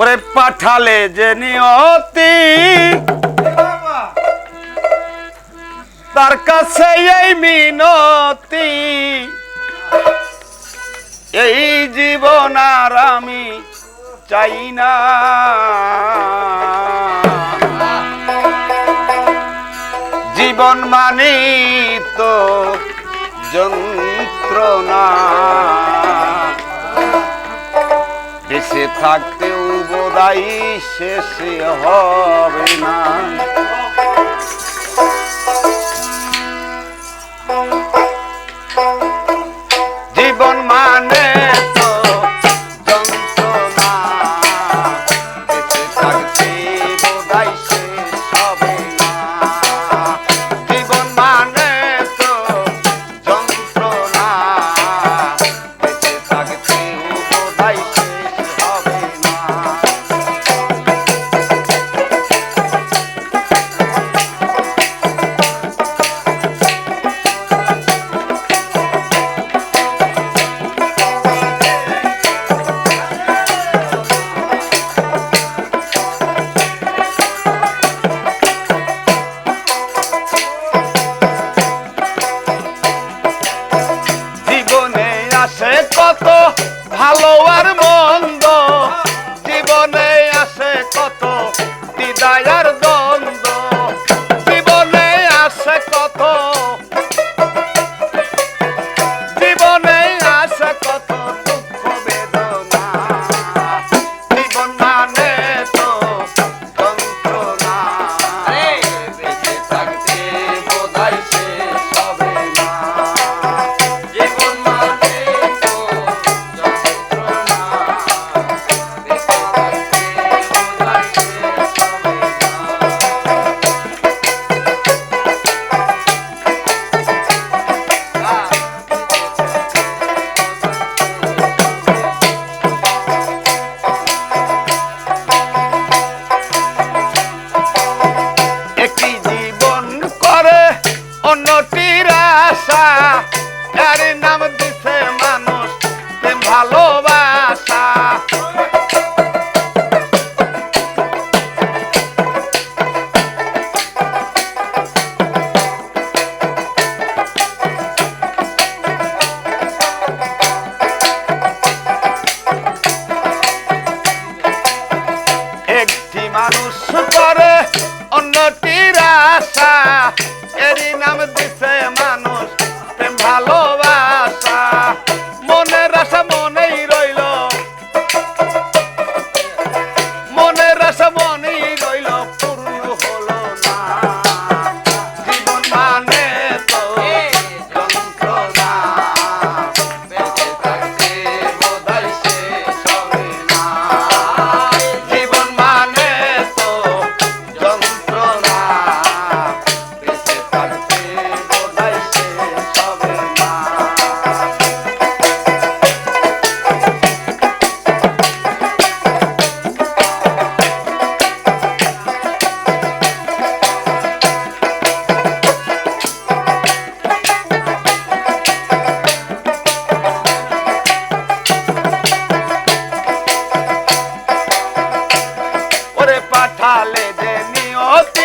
ওরে পাঠালে যে নিয়তি। তার কাছে এই মিনতি। এই জীবন আর আমি চাই না। জীবন মানি তো যন্ত্রণা। বেশি থাক খোদাই শেষ হবে না। আছে কত ভালো আর মন্দ। জীবনে যার নাম দিছে মানুষ প্রেম ভালোবাসা। একটি মানুষ করে অন্যটির ঢালে যে নিয়ত?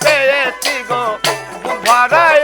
পেয়েছি গো ভরায়